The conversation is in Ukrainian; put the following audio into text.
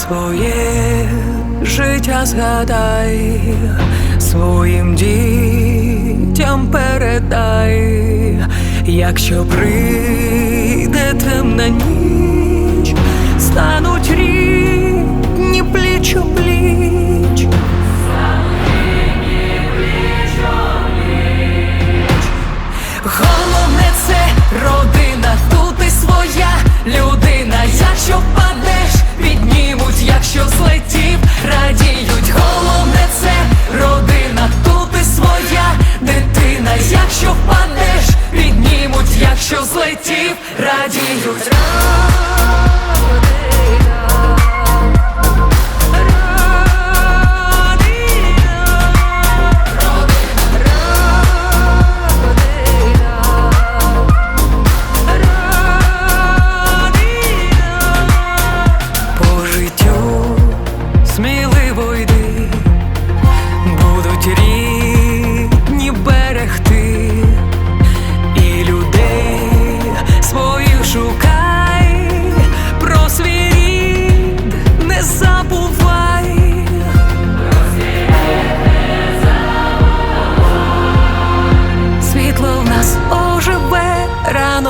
своє життя згадай, своїм дітям передай, якщо прийде темна ніч, стануть рідні пліч у пліч. Головне це родина, радіють.